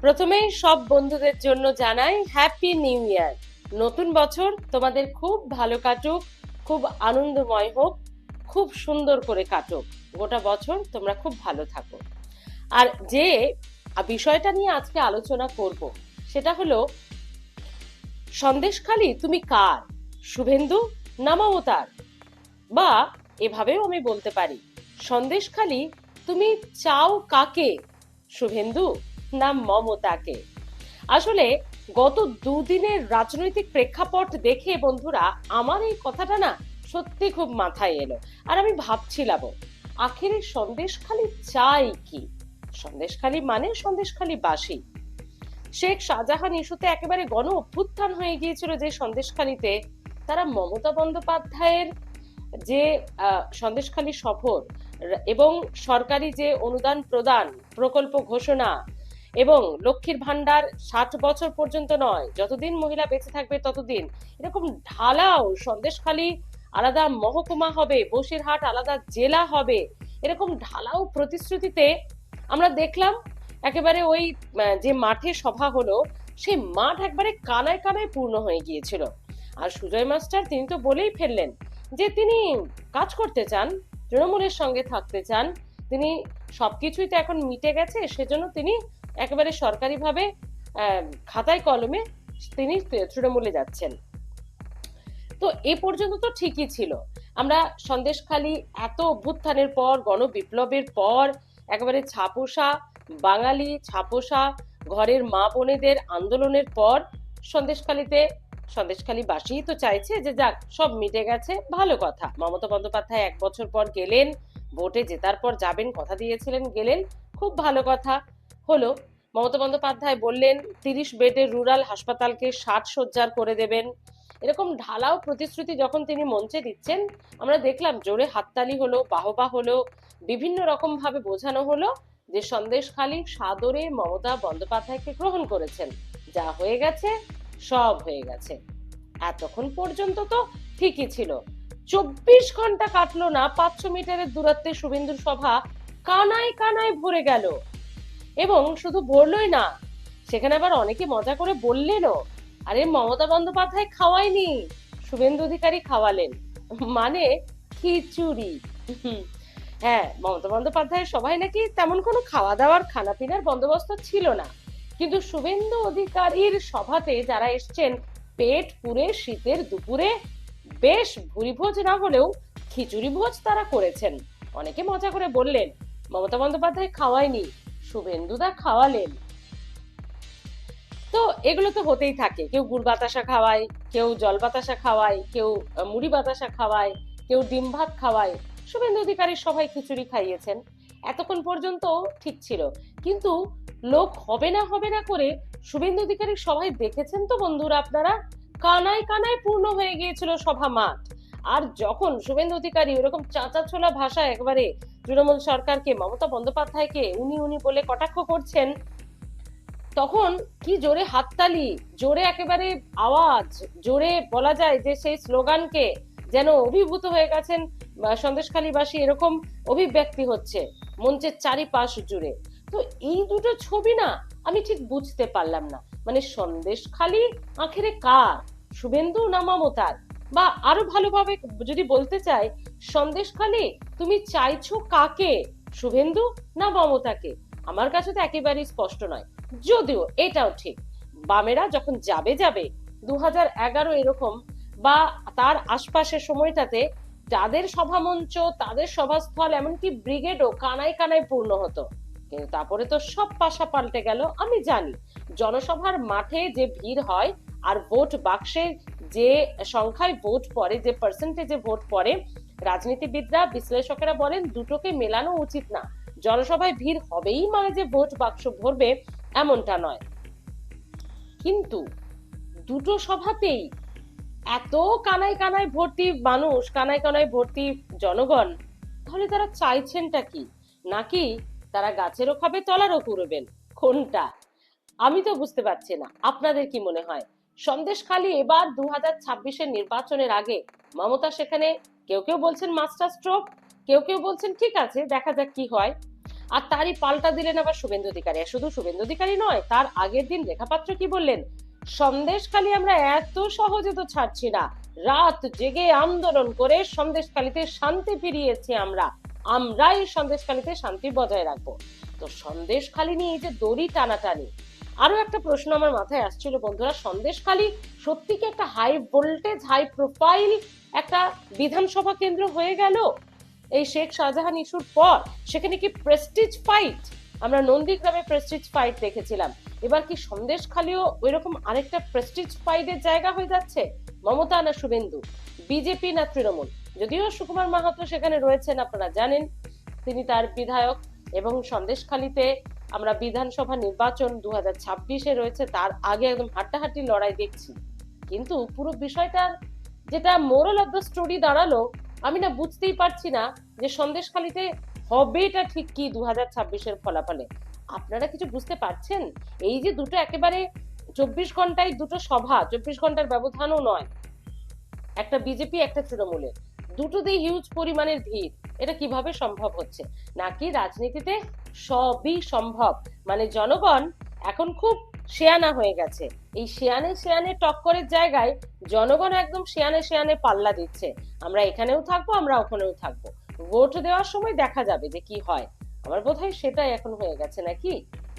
প্রথমেই সব বন্ধুদের জন্য জানাই হ্যাপি নিউ ইয়ার নতুন বছর তোমাদের খুব ভালো কাটুক, খুব আনন্দময় হোক, খুব সুন্দর করে কাটুক। গোটা বছর তোমরা খুব ভালো থাকো। আর যে বিষয়টা নিয়ে আজকে আলোচনা করব, সেটা হলো, সন্দেশখালি তুমি কার? শুভেন্দু না বা এভাবেও আমি বলতে পারি, সন্দেশখালি তুমি চাও কাকে? শুভেন্দু? না মমতাকে। আসলে গত দুদিনের রাজনৈতিক প্রেক্ষাপট দেখে বন্ধুরা, আমার এই কথাটা না সত্যি খুব মাথায় এলো। আর আমি ভাবছিলাম, আখেরে সন্দেশখালি চাই কি? সন্দেশখালি মানে সন্দেশখালি বাসী। শেখ শাহজাহান ইস্যুতে একেবারে গণ অভ্যুত্থান হয়ে গিয়েছিল যে সন্দেশখালিতে। তারা মমতা বন্দ্যোপাধ্যায়ের যে সন্দেশখালি সফর এবং সরকারি যে অনুদান প্রদান প্রকল্প ঘোষণা এবং লক্ষ্মীর ভান্ডার ষাট বছর পর্যন্ত নয়। যতদিন মহিলা বেঁচে থাকবে ততদিন। এরকম ঢালাও সন্দেশখালি আলাদা মহকুমা হবে, বসিরহাট আলাদা জেলা হবে। এরকম ঢালাও প্রতিশ্রুতিতে আমরা দেখলাম একেবারে ওই যে মাঠে সভা হলো, সেই মাঠ একবারে কানায় কানায় পূর্ণ হয়ে গিয়েছিল। আর সুজয় মাস্টার তিনি তো বলেই ফেললেন যে তিনি কাজ করতে চান, তৃণমূলের সঙ্গে থাকতে চান। তিনি সবকিছুই তো এখন মিটে গেছে, সেজন্য তিনি একেবারে সরকারিভাবে খাতায় কলমে তিনি তৃণমূলে যাচ্ছেন। তো এ পর্যন্ত তো ঠিকই ছিল। আমরা সন্দেশখালি এত অভ্যুত্থানের পর, গণবিপ্লবের পর, একেবারে ছাপোষা বাঙালি ছাপোষা ঘরের মা বোনেদের আন্দোলনের পর সন্দেশখালিতে সন্দেশখালি বাসীই তো চাইছে যে যাক, সব মিটে গেছে, ভালো কথা। মমতা বন্দ্যোপাধ্যায় এক বছর পর গেলেন, ভোটে জেতার পর যাবেন, কথা দিয়েছিলেন, গেলেন খুব ভালো কথা। হলো, মমতা বন্দ্যোপাধ্যায় বললেন, তিরিশ বেডের রুরাল হাসপাতালকে ষাট সজ্জার করে দেবেন। এরকম ঢালাও প্রতিশ্রুতি যখন তিনি মঞ্চে দিচ্ছেন, আমরা দেখলাম জোরে হাততালি হলো, বাহবা হলো, বিভিন্ন রকম ভাবে বোঝানো হলো যে সন্দেশখালী সাদরে মমতা বন্দ্যোপাধ্যায়কে গ্রহণ করেছেন। যা হয়ে গেছে, সব হয়ে গেছে। এতক্ষণ পর্যন্ত তো ঠিকই ছিল। চব্বিশ ঘণ্টা কাটলো না, পাঁচশো মিটারের দূরত্বে শুভেন্দুর সভা কানায় কানায় ভরে গেল। এবং শুধু ভরলই না, সেখানে আবার অনেকে মজা করে বললেনও, আরে, মমতা বন্দ্যোপাধ্যায় খাওয়ায়নি। শুভেন্দু অধিকারী খাওয়ালেন। মানে খিচুড়ি। হ্যাঁ মমতা বন্দ্যোপাধ্যায়ের সবাই নাকি তেমন কোনো খাওয়া দাওয়ার খানা পিনার বন্দোবস্ত ছিল না। কিন্তু শুভেন্দু অধিকারীর সভাতে যারা এসছেন, পেট পুরে শীতের দুপুরে বেশ ভুরিভোজ না হলেও খিচুড়ি ভোজ তারা করেছেন। অনেকে মজা করে বললেন মমতা বন্দ্যোপাধ্যায় খাওয়ায়নি শুভেন্দুদা খাওয়ালেন। তো এগুলো তো হতেই থাকে। কেউ গুড় বাতাসা খাওয়ায়, কেউ জল বাতাসা খাওয়ায়, কেউ মুড়ি বাতাসা খাওয়ায়, কেউ ডিম ভাত খাওয়ায়। শুভেন্দু অধিকারীর সবাই খিচুড়ি খাইয়েছেন। এতক্ষণ পর্যন্ত ঠিক ছিল। কিন্তু লোক হবে না হবে না করে শুভেন্দু অধিকারীর সবাই দেখেছেন তো বন্ধুরা আপনারা? কানায় কানায় পূর্ণ হয়ে গিয়েছিল সভা মাঠ আর যখন শুভেন্দু অধিকারী ওরকম চাঁচা ছোলা ভাষায় একবারে তৃণমূল সরকারকে, মমতা বন্দ্যোপাধ্যায়কে উনি উনি বলে কটাক্ষ করছেন, তখন কি জোরে হাততালি, জোরে একেবারে আওয়াজ, জোরে বলা যায় যে সেই স্লোগানকে যেন অভিভূত হয়ে গেছেন সন্দেশখালীবাসী এরকম অভিব্যক্তি হচ্ছে মঞ্চের চারিপাশ জুড়ে। তো এই দুটো ছবি না আমি ঠিক বুঝতে পারলাম না। মানে সন্দেশখালী আখেরে কার? শুভেন্দু না মমতার? বা আরও ভালোভাবে যদি বলতে চাই, সন্দেশখালী তুমি চাইছো কাকে? শুভেন্দু না মমতাকে? আমার কাছে তো একেবারেই স্পষ্ট নয়। যদিও এটাও ঠিক। বামেরা যখন যাবে যাবে দু এগারো এরকম বা তার আশপাশের সময়টাতে যাদের সভামঞ্চ, তাদের সভাস্থল, এমনকি ব্রিগেডও কানায় কানায় পূর্ণ হতো। কিন্তু তারপরে তো সব পাশা পাল্টে গেল, আমি জানি। জনসভার মাঠে যে ভিড় হয় আর ভোট বাক্সে যে সংখ্যায় ভোট পড়ে, যে পার্সেন্টেজে ভোট পড়ে, রাজনীতিবিদরা, বিশ্লেষকেরা বলেন দুটোকে মেলানো উচিত না। জনসভায় ভিড় হবেই মানে যে ভোট বাক্স ভরবে এমনটা নয়। কিন্তু দুটো সভাতেই এত কানায় কানায় ভর্তি মানুষ, কানায় কানায় ভর্তি জনগণ, তাহলে তারা চাইছেনটা কি? নাকি তারা গাছেরও খাবে, তলারও কুড়বেন কোনটা? আমি তো বুঝতে পারছি না। আপনাদের কি মনে হয়? সন্দেশখালী এবার দু হাজার ছাব্বিশের নির্বাচনের আগে। মমতা সেখানে কেউ কেউ বলছেন মাস্টার স্ট্রোক, কেউ কেউ বলছেন ঠিক আছে, দেখা যাক কি হয়। আর তারই পাল্টা দিলেন আবার শুভেন্দু অধিকারী। শুধু শুভেন্দু অধিকারী নয়, তার আগের দিন রেখাপাত্র কি বললেন? সন্দেশখালী আমরা এত সহজে তো ছাড়ছি না। রাত জেগে আন্দোলন করে সন্দেশখালীতে শান্তি ফিরিয়েছি আমরা। আমরাই সন্দেশখালীতে শান্তি বজায় রাখব। তো সন্দেশখালী নিয়ে এই যে দড়ি টানাটানি আরও একটা প্রশ্ন আমার মাথায় আসছিল, বন্ধুরা। সন্দেশখালী সত্যি কি একটা হাই ভোল্টেজ হাই প্রোফাইল একটা বিধানসভা কেন্দ্র হয়ে গেল? এই শেখ শাহজাহান ইস্যুর পর সেখানে কি প্রেস্টিজ ফাইট আমরা নন্দীগ্রামে প্রেস্টিজ ফাইট দেখেছিলাম। এবার কি সন্দেশখালীও ওইরকম আরেকটা প্রেস্টিজ ফাইটের জায়গা হয়ে যাচ্ছে? মমতা না শুভেন্দু? বিজেপি না তৃণমূল? যদিও সুকুমার মাহাতো সেখানে রয়েছেন, আপনারা জানেন। তিনি তার বিধায়ক এবং সন্দেশখালীতে আমরা বিধানসভা নির্বাচন দু হাজার রয়েছে, তার আগে একদম হাড্ডাহাড্ডি লড়াই দেখছি। কিন্তু পুরো বিষয়টার যেটা মোরাল অফ দ্য স্টোরি দাঁড়াল, আমি না বুঝতেই পারছি না যে সন্দেশখালীতে হবেটা ঠিক কি দু হাজার ছাব্বিশের ফলাফলে। আপনারা কিছু বুঝতে পারছেন? এই যে দুটো একেবারে চব্বিশ ঘন্টায় দুটো সভা, চব্বিশ ঘণ্টার ব্যবধানও নয়। একটা বিজেপি, একটা তৃণমূলের। দুটোতেই হিউজ পরিমাণের ভিড়। এটা কীভাবে সম্ভব হচ্ছে? নাকি রাজনীতিতে সবই সম্ভব? মানে জনগণ এখন খুব শেয়ানা হয়ে গেছে। এই শেয়ানে শেয়ানে টক্করের জায়গায় জনগণ একদম শেয়ানে শেয়ানে পাল্লা দিচ্ছে। আমরা এখানেও থাকব, আমরা ওখানেও থাকব। ভোট দেওয়ার সময় দেখা যাবে যে কি হয়। আমার বোধ হয় সেটাই এখন হয়ে গেছে নাকি?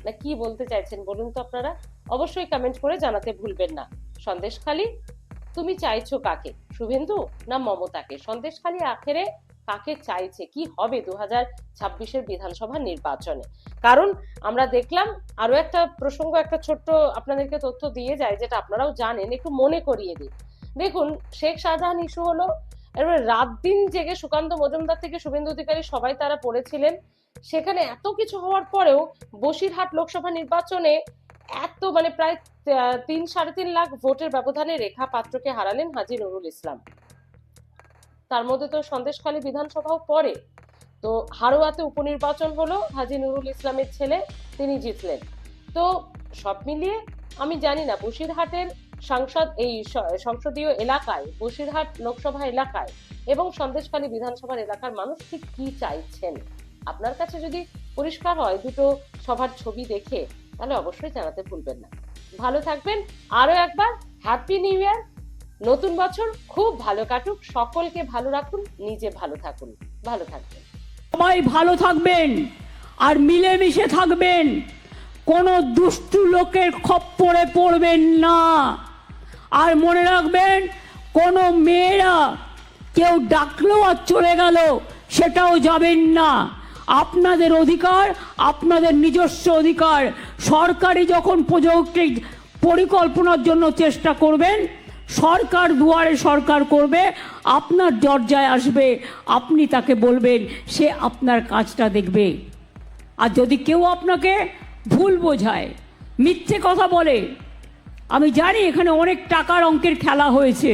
না কি বলতে চাইছেন বলুন তো আপনারা? অবশ্যই কমেন্ট করে জানাতে ভুলবেন না। সন্দেশখালী তুমি চাইছো কাকে? শুভেন্দু, না মমতাকে? সন্দেশখালী আখেরে কাকে চাইছে? কি হবে দু হাজার ছাব্বিশের বিধানসভা নির্বাচনে? কারণ আমরা দেখলাম আরও একটা প্রসঙ্গ, একটা ছোট্ট আপনাদেরকে তথ্য দিয়ে যায়, যেটা আপনারাও জানেন, একটু মনে করিয়ে দিই। দেখুন, শেখ শাহজাহান ইস্যু হলো রাত দিন জেগে সুকান্ত মজুমদার থেকে শুভেন্দু অধিকারী সবাই তারা পড়েছিলেন সেখানে এত কিছু হওয়ার পরেও বসিরহাট লোকসভা নির্বাচনে এত মানে প্রায় তিন, সাড়ে তিন লাখ ভোটের ব্যবধানে রেখা পাত্রকে হারালেন হাজি নুরুল ইসলাম। তার মধ্যে তো সন্দেশখালী বিধানসভাও পড়ে। তো হারোয়াতে উপনির্বাচন হলো, হাজি নুরুল ইসলামের ছেলে তিনি জিতলেন। তো সব মিলিয়ে আমি জানি না, বসিরহাটের সাংসদ এই সংসদীয় এলাকায়, বসিরহাট লোকসভা এলাকায় এবং সন্দেশখালী বিধানসভার এলাকার মানুষ ঠিক কি চাইছেন? আপনার কাছে যদি পরিষ্কার হয়, দুটো সভার ছবি দেখে তাহলে অবশ্যই জানাতে ভুলবেন না। ভালো থাকবেন। আরও একবার হ্যাপি নিউ ইয়ার নতুন বছর খুব ভালো কাটুক। সকলকে ভালো রাখুন, নিজে ভালো থাকুন। ভালো থাকবেন। সবাই ভালো থাকবেন আর মিলেমিশে থাকবেন। কোনো দুষ্টু লোকের খপ্পরে পড়বেন না। আর মনে রাখবেন, কোনো মেয়েরা কেউ ডাকলো আর চলে গেল, সেটাও যাবেন না। আপনাদের অধিকার, আপনাদের নিজস্ব অধিকার। সরকারি যখন প্রযুক্তি পরিকল্পনার জন্য চেষ্টা করবেন, সরকার দুয়ারে সরকার করবে, আপনার দরজায় আসবে, আপনি তাকে বলবেন, সে আপনার কাজটা দেখবে। আর যদি কেউ আপনাকে ভুল বোঝায়, মিথ্যে কথা বলে, আমি জানি এখানে অনেক টাকার অঙ্কের খেলা হয়েছে,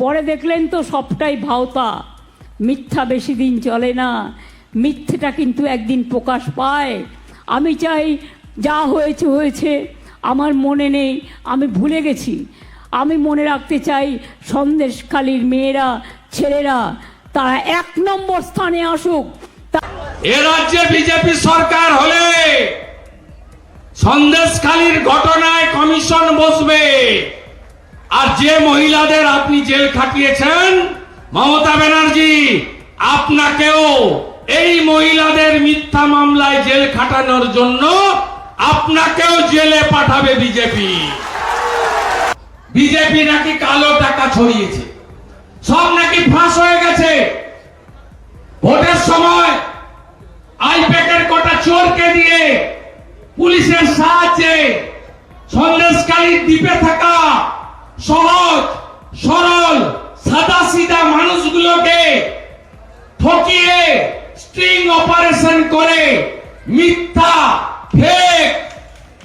পরে দেখলেন তো সবটাই ভাওতা, মিথ্যা বেশি দিন চলে না মিথ্যেটা কিন্তু একদিন প্রকাশ পায়। আমি চাই যা হয়েছে হয়েছে, আমার মনে নেই, আমি ভুলে গেছি। আমি মনে রাখতে চাই সন্দেশখালীর মেয়েরা, ছেলেরা, তারা এক নম্বর স্থানে আসুক। এ রাজ্যে বিজেপি সরকার হলে সন্দেশখালীর ঘটনায় কমিশন বসবে। আর যে মহিলাদের আপনি জেল খাটিয়েছেন, মমতা ব্যানার্জি, আপনাকেও এই মহিলাদের মিথ্যা মামলায় জেল খাটানোর জন্য আপনাকেও জেলে পাঠাবে বিজেপি। বিজেপি নাকি কালো টাকা ছড়িয়েছে। সব নাকি ফাঁস হয়ে গেছে। ভোটের সময় আইপ্যাকের কটা চোরকে দিয়ে পুলিশের সাহায্যে সন্দেশকালীর দ্বীপে থাকা সহজ, সরল সাদা সিধা মানুষগুলোকে ঠকিয়ে স্ট্রিং অপারেশন করে মিথ্যা, ফেক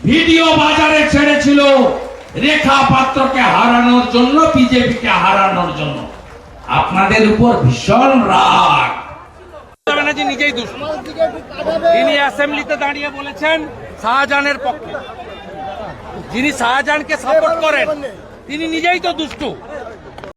ভিডিও বাজারে ছেড়েছিল রেখা পাত্রকে হারানোর জন্য, বিজেপিকে হারানোর জন্য। আপনাদের উপর ভীষণ রাগ। ব্যানার্জি নিজেই দুষ্ট তিনি অ্যাসেম্বলিতে দাঁড়িয়ে বলেছেন শাহজাহানের পক্ষে। যিনি শাহজাহানকে সাপোর্ট করেন, তিনি নিজেই তো দুষ্টু।